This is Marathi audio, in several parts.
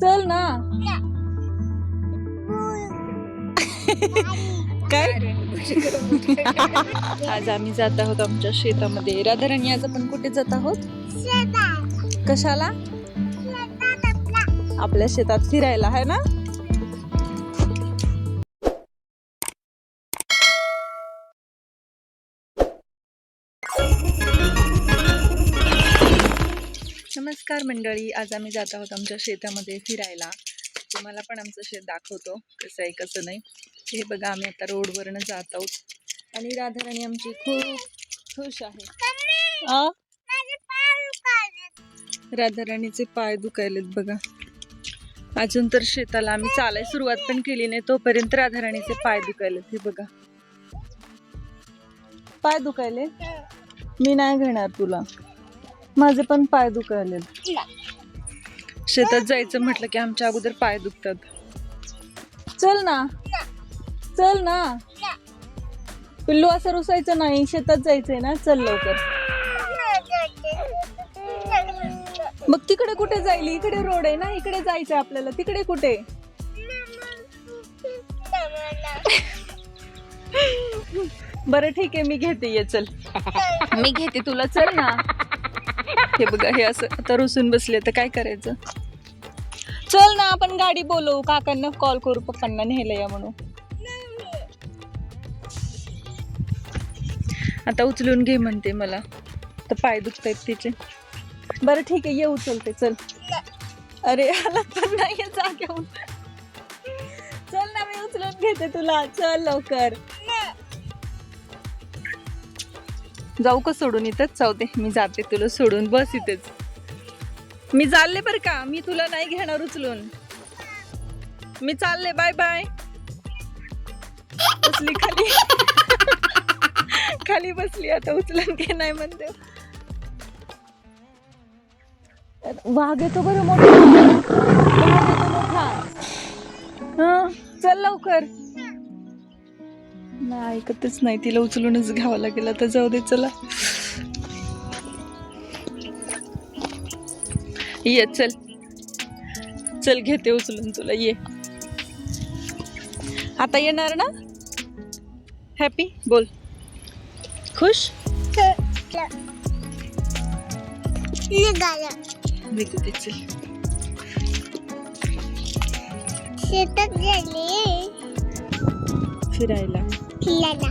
चल ना. काय? आज आम्ही जात आहोत आमच्या शेतामध्ये. राधाराणी आज आपण कुठे जात आहोत? कशाला? आपल्या शेतात फिरायला आहे ना? नमस्कार मंडळी. आज आम्ही जात आहोत आमच्या शेतामध्ये फिरायला. तुम्हाला पण आमचं शेत दाखवतो. कसं आहे कसं नाही. हे बघा आम्ही आता रोडवरनं जात आहोत. आणि राधाराणी आमची खूप खुश आहे. राधाराणीचे पाय दुखायलेत बघा. अजून तर शेताला आम्ही चालाय सुरुवात पण केली नाही. तोपर्यंत राधाराणीचे पाय दुखायलेत. हे बघा. पाय दुखायले मी नाही घेणार तुला. माझे पण पाय दुखायलेत शेतात जायचं म्हटलं की आमच्या अगोदर पाय दुखतात. चल ना. चल ना. पिल्लू असं रुसायचं नाही. शेतात जायचंय ना. चल लवकर. मग तिकडे कुठे जाईल इकडे रोड आहे ना? इकडे जायचंय आपल्याला. तिकडे कुठे? बरं ठीक आहे. मी घेते. ये चल. मी घेते तुला. चल ना. हे बघा हे असं आता रुसून बसले तर काय करायचं? चल ना आपण गाडी बोलवू. काकांना कॉल करू पप्पांना न्यायला या म्हणून. आता उचलून घे म्हणते मला. तर पाय दुखतायत तिचे. बरं ठीक आहे ये उचलते. चल. अरे आला पण नाही जा चल ना मी उचलून घेते तुला. चल लवकर. जाऊ का सोडून इथंच? जाऊ दे मी जाते तुला सोडून. बस इथेच. मी चालले बर का? मी तुला नाही घेणार उचलून. मी चालले बाय बाय बसली खाली. खाली बसली आता उचलून घे नाही म्हणते. वाघ येतो बरं मोठा. चल लवकर. नाही ऐकतच नाही. तिला उचलूनच घ्यावं लागेल. आता जाऊ दे चला. ये चल. चल घेते उचलून तुला. ये. आता येणार ना? हॅपी बोल. खुश? फिरायला. फिरायला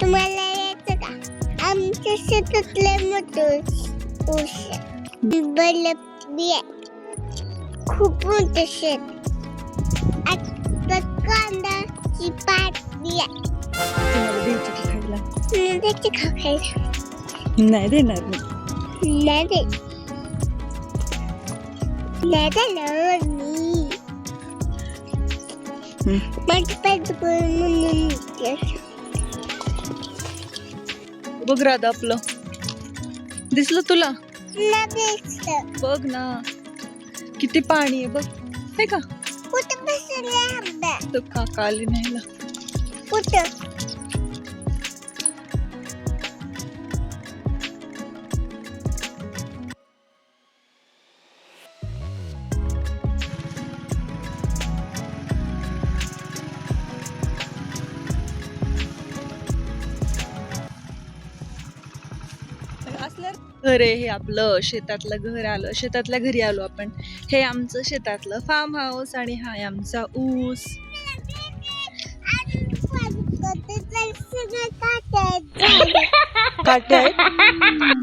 तुम्हाला यायचं का आमच्या शेतातले मोठं ऊस बल्ब बी आहे खूप मोठं शेत आता कांदाची पात बी आहे तुम्हाला द्यायची की खायला त्याची खायला नाही देणार मी नाही दे नाही देणार बघ राधा आपलं. दिसलं तुला? नाही बघ ना. किती पाणी आहे बघ. हे का? कुठं बसले आंबा? तो काका आले न्यायला. कुठं? घर आहे हे आपलं शेतातलं घर आलं शेतातल्या घरी आलो आपण. हे आमचं शेतातलं फार्म हाऊस आणि हा आहे आमचा ऊस. काटे आहेत?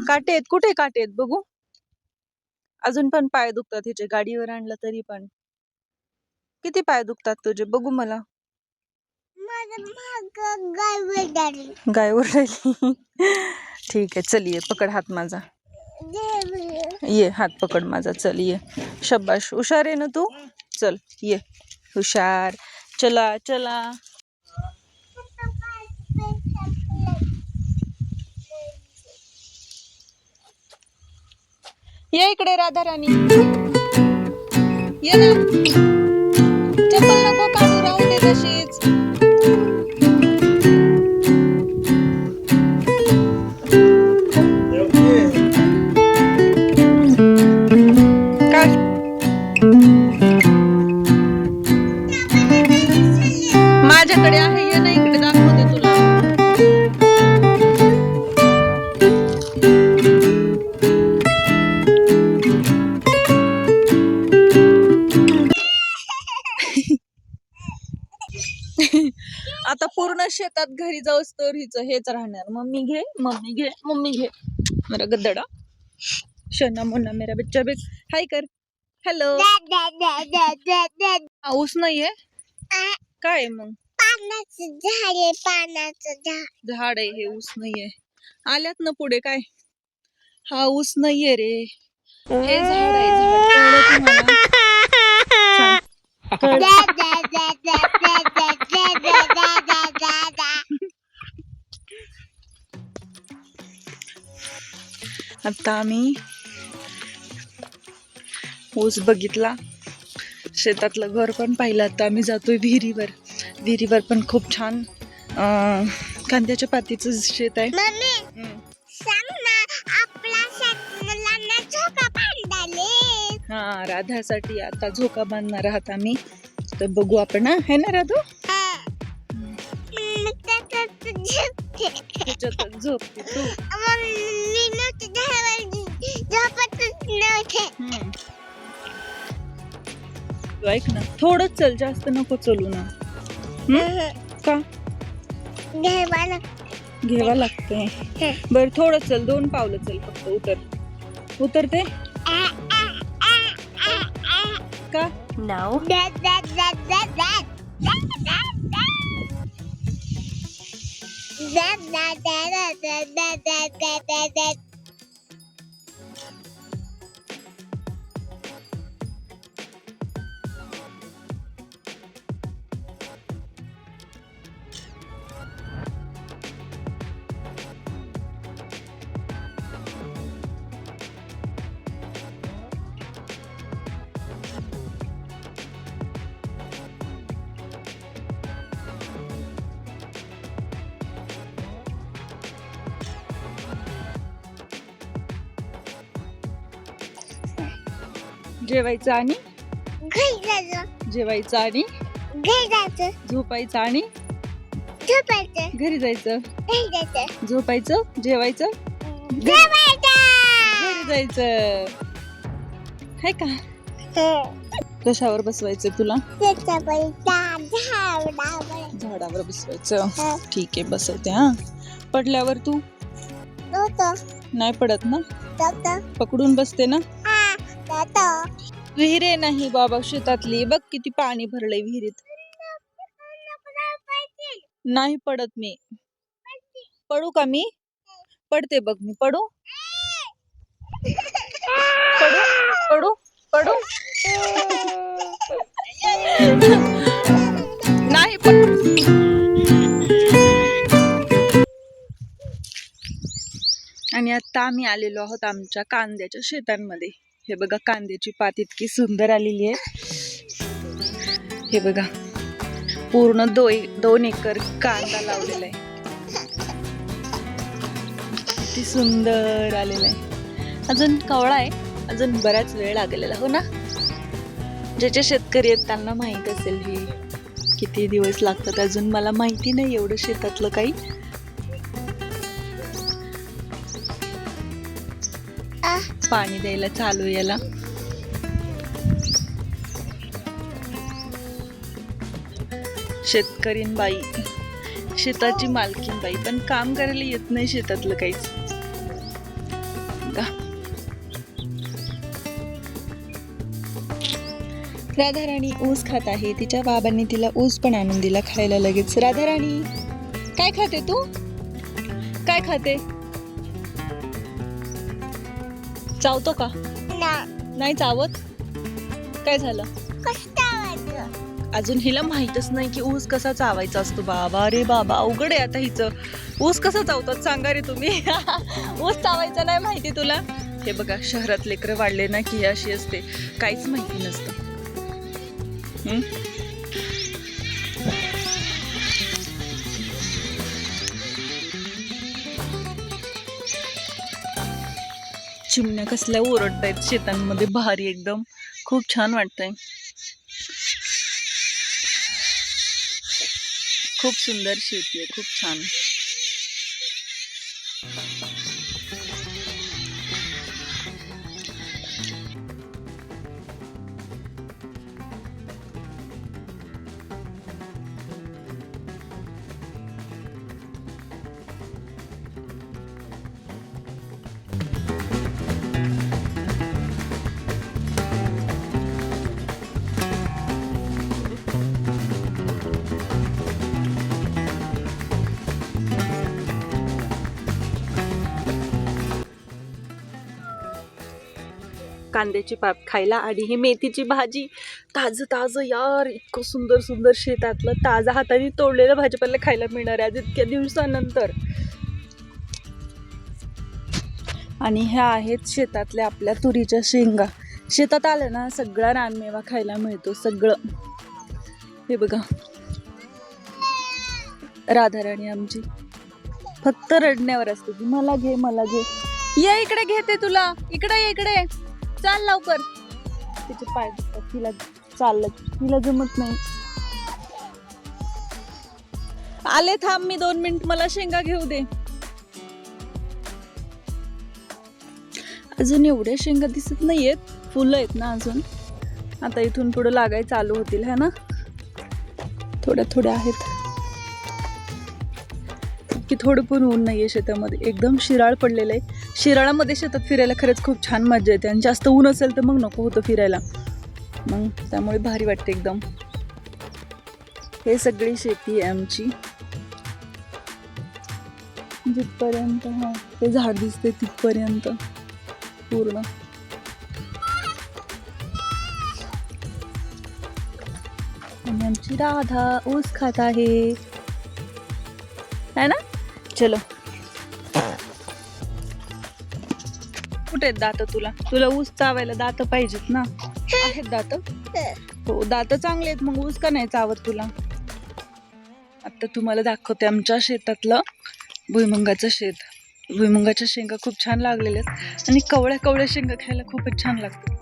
काटे आहेत? कुठे काटे आहेत बघू? अजून पण पाय दुखतात हिचे गाडीवर आणलं तरी पण. किती पाय दुखतात तुझे? बघू मला. गाय ओरडली ठीक आहे चल ये. पकड हात माझा. ये हात पकड माझा चल ये. शब्बाश हुशार आहे ना तू? चल ये. हुशार. चला चला. ये इकडे राधा राणी. ये ना. तर हिच हेच राहणार मम्मी घे मम्मी घे मम्मी घे. मेरा गद्दडा शना मुन्ना मेरा बच्चा बेच हाय कर. हॅलो पाऊस नाहीये? काय मग पानाचं झाड आहे पानाचं झाड झाड आहे हे ऊस नाहीये. आल्यात ना पुढे काय? हा ऊस नाहीये रे. हे झाड आहे झाड कळलं तुम्हाला. सांग. कळलं? आता आम्ही ऊस बघितला. शेतातलं घर पण पाहिलं. आता आम्ही जातोय विहिरीवर. विहिरीवर पण खूप छान कांद्याच्या पातीचं शेत आहे. हा राधासाठी आता झोका बांधणार आहात आम्ही. तर बघू आपण हा? है ना राधू? झोपते. तू. ऐक ना थोडं चल जास्त नको चलू ना? का घ्यावा लागतंय बर थोडं चल दोन पावलं चल फक्त उतर उतरते का No. जेवायचं आणि? घरी जायचं. जेवायचं आणि? घरी जायचं. झोपायचं आणि? झोपायचं. घरी जायचं. घरी जायचं. झोपायचं जेवायचं? जेवायचं. घरी जायचं. हाय का? कशावर बसवायचं तुला? त्याच्या पैसा झाडावर. झाडावर बसवायचं. हा. ठीक आहे बसवते हा. पडल्यावर तू? होतं नाही पडत ना? पकडून बसते ना? हा होतं आहे नाही बाबा शेतातली. बघ किती पाणी भरलंय विहिरीत. नाही पडत मी. पडू का मी? पडते बघ मी. पडू? पडू? पडू? पडू? नाही आणि आता आम्ही आलेलो आहोत आमच्या कांद्याच्या शेतांमध्ये. हे बघा कांद्याची पात इतकी सुंदर आलेली आहे. हे बघा पूर्ण दो दोन एकर कांदा लावलेला आहे. किती सुंदर आलेला आहे. अजून कवळा आहे अजून बराच वेळ लागलेला हो ना? ज्याचे शेतकरी आहेत त्यांना माहीत असेल हे. किती दिवस लागतात अजून मला माहिती नाही एवढं शेतातलं काही. पाणी द्यायला चालू याला. शेतकरीन बाई शेताची मालकीन बाई पण काम करायला येत नाही शेतातलं काहीच. राधाराणी ऊस खात आहे तिच्या बाबांनी तिला ऊस पण आणून दिला खायला लगेच. राधाराणी काय खाते तू? काय खाते? चावतो का? नाही. चावत? काय झालं? अजून हिला माहीतच नाही की ऊस कसा चावायचा असतो. बाबा रे बाबा अवघड आहे आता हिचं. ऊस कसा चावतात सांगा रे तुम्ही? ऊस चावायचा नाही माहिती तुला? हे बघा शहरात लेकरं वाढले ना की अशी असते. काहीच माहिती नसतं. चिमण्या कसल्या ओरडतायत शेतांमध्ये भारी एकदम. खूप छान वाटतंय. खूप सुंदर शेती आहे खूप छान. कांद्याची पात खायला आणि ही मेथीची भाजी. ताजं ताजं यार इतकं सुंदर सुंदर शेतातलं ताजा हाताने तोडलेलं भाजीपाला खायला मिळणार आहे आज इतक्या दिवसानंतर. आणि ह्या आहेत शेतातल्या आपल्या तुरीच्या शेंगा. शेतात आलं ना सगळा रानमेवा खायला मिळतो सगळं. हे बघा. राधाराणी आमची. फक्त रडण्यावर असते. ती मला घे मला घे. ये इकडे घेते तुला. इकडे इकडे. चाल लवकर. तिचे पाय दुखतात. तिला चाललं तिला जमत नाही. आले थांब मी दोन मिनिट. मला शेंगा घेऊ दे. अजून एवढ्या शेंगा दिसत नाहीयेत. फुलं आहेत ना अजून. आता इथून पुढे लागाय चालू होतील है ना? थोड्या थोड्या आहेत. की थोडं पण ऊन नाहीये शेतामध्ये. एकदम शिराळ पडलेलं आहे. शिराळामध्ये शेतात फिरायला खरंच खूप छान मजा येते आणि जास्त ऊन असेल तर मग नको होतं फिरायला. मग त्यामुळे भारी वाटते एकदम. हे सगळी शेती आहे आमची. जिथपर्यंत हा ते झाड दिसते तिथपर्यंत पूर्ण. आणि आमची राधा ऊस खात आहे. है ना? चलो. कुठे आहेत दात तुला? तुला ऊस चावायला दात पाहिजेत ना? आहेत दात? हो. दात चांगले आहेत मग ऊस का नाही चावत तुला? आता तुम्हाला दाखवते आमच्या शेतातलं भुईमुंगाचं शेत. भुईमुंगाच्या शेंगा खूप छान लागलेल्या आहेत आणि कवळ्या कवळ्या शेंगा खायला खूपच छान लागतात.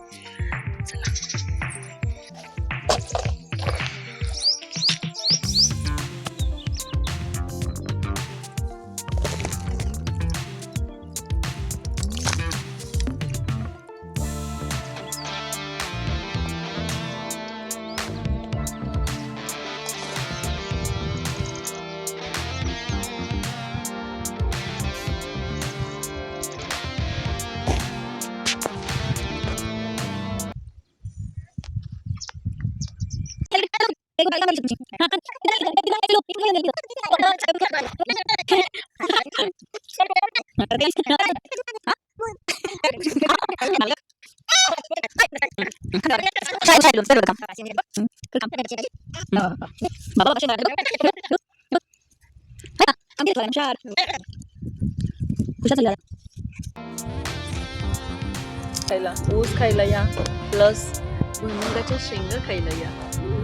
खायला ऊस खायला या प्लस भुईमुगाच्या शेंगा खायला या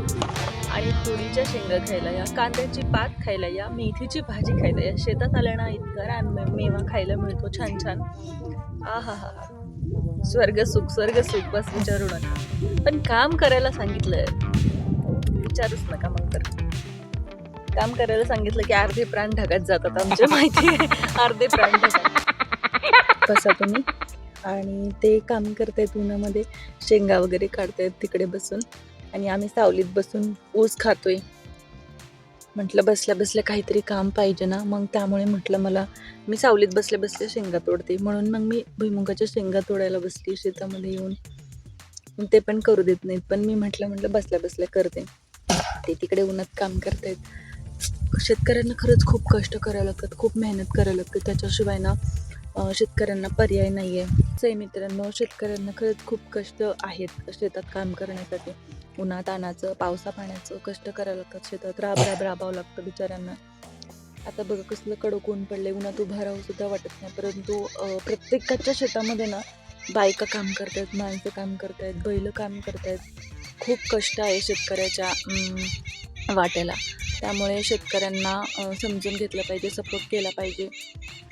आणि तुरीच्या शेंगा खायला या कांद्याची पात खायला या मेथीची भाजी खायला या. शेतात आल्या ना इतका रान मेवा खायला मिळतो छान छान. आ हा हा स्वर्ग सुख स्वर्ग सुख बस विचारू नका. पण काम करायला सांगितलंय. विचारूच नका मग तर. काम करायला सांगितलं की अर्धे प्राण ढगात जातात आमच्या माहिती आहे. अर्धे प्राण ढगात. बसा तुम्ही. आणि ते काम करतायत उन्हामध्ये शेंगा वगैरे काढतायत तिकडे बसून. आणि आम्ही सावलीत बसून ऊस खातोय. म्हटलं बसल्या बसल्या काहीतरी काम पाहिजे ना. मग त्यामुळे म्हटलं मला मी सावलीत बसल्या बसल्या शेंगा तोडते. म्हणून मग मी भुईमुगाच्या शेंगा तोडायला बसली शेतामध्ये येऊन. ते पण करू देत नाहीत. पण मी म्हटलं म्हटलं बसल्या बसल्या करते. ते तिकडे उन्हात काम करतायत. शेतकऱ्यांना खरंच खूप कष्ट करायला लागतात खूप मेहनत करायला लागते. त्याच्याशिवाय ना शेतकऱ्यांना पर्याय नाही आहे मित्रांनो शेतकऱ्यांना खरंच खूप कष्ट आहेत शेतात काम करण्यासाठी. उन्हात आणाचं पावसा पाण्याचं कष्ट करायला लागतात शेतात. राब राब राबावं लागतं बिचाऱ्यांना. आता बघा कसलं कडक ऊन पडले उन्हात उभं राहू सुद्धा वाटत नाही. परंतु प्रत्येकाच्या शेतामध्ये ना बायका काम करतायत माणसं काम करतायत बैल काम करतायत. खूप कष्ट आहे शेतकऱ्याच्या. वाटेला. त्यामुळे शेतकऱ्यांना समजून घेतलं पाहिजे सपोर्ट केला पाहिजे.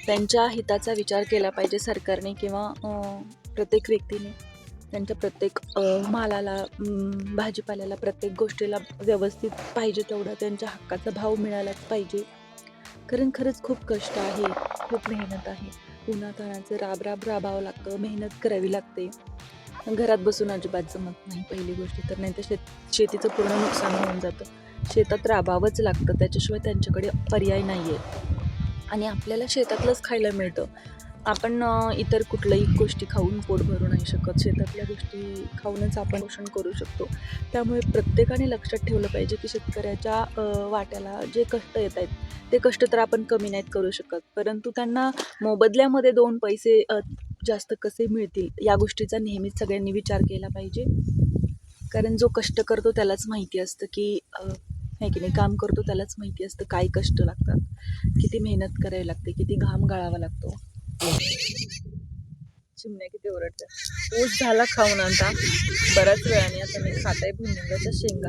त्यांच्या हिताचा विचार केला पाहिजे सरकारने किंवा प्रत्येक व्यक्तीने. त्यांच्या प्रत्येक मालाला भाजीपाल्याला प्रत्येक गोष्टीला व्यवस्थित पाहिजे तेवढा त्यांच्या हक्काचा भाव मिळालाच पाहिजे. कारण खरंच खूप कष्ट आहे खूप मेहनत आहे. उन्हातानाचं राब राब राबावं लागतं मेहनत करावी लागते. घरात बसून अजिबात जमत नाही पहिली गोष्ट तर नाही तर शेत शेतीचं पूर्ण नुकसान होऊन जातं. शेतात राबावंच लागतं. त्याच्याशिवाय त्यांच्याकडे पर्याय नाही आहे आणि आपल्याला शेतातलंच खायला मिळतं. आपण इतर कुठल्याही गोष्टी खाऊन पोट भरू नाही शकत. शेतातल्या गोष्टी खाऊनच आपण पोषण करू शकतो. त्यामुळे प्रत्येकाने लक्षात ठेवलं पाहिजे की शेतकऱ्याच्या वाट्याला जे कष्ट येत आहेत ते कष्ट तर आपण कमी नाहीत करू शकत. परंतु त्यांना मोबदल्यामध्ये दोन पैसे जास्त कसे मिळतील या गोष्टीचा नेहमीच सगळ्यांनी विचार केला पाहिजे. कारण जो कष्ट करतो त्यालाच माहिती असतं की नाही आहे की नाही काम करतो त्यालाच माहिती असतं काय कष्ट लागतात किती मेहनत करावी लागते किती घाम गाळावा लागतो. चिमण्या किती ओरडतात. ऊस झाला खाऊन आता बऱ्याच वेळाने आता मी खात आहे भुंगाच्या शेंगा.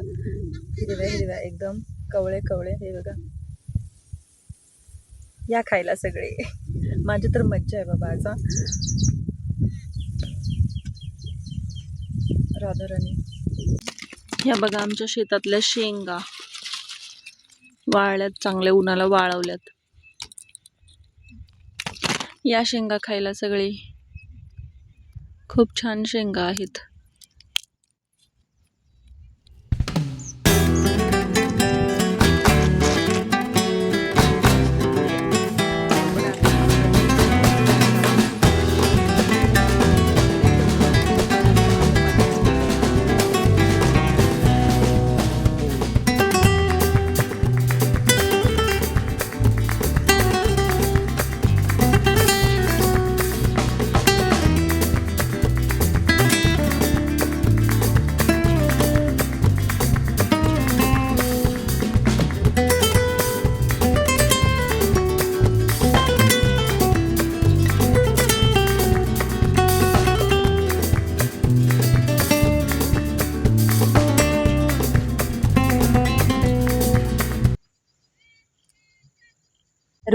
हिरव्या हिरव्या एकदम कवळे कवळे हे बघा. या खायला सगळे. माझी तर मज्जा आहे बाबा आता. राधाराणी ह्या बघा आमच्या शेतातल्या शेंगा. वाळल्यात चांगल्या उन्हाला वाळवल्यात. या शेंगा खायला सगळी खूप छान शेंगा आहेत.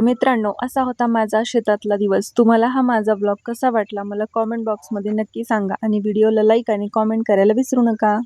मित्रांनो असा होता माझा शेतातला दिवस. तुम्हाला हा माझा ब्लॉग कसा वाटला मला कॉमेंट बॉक्समध्ये नक्की सांगा आणि व्हिडिओला लाईक आणि कॉमेंट करायला विसरू नका.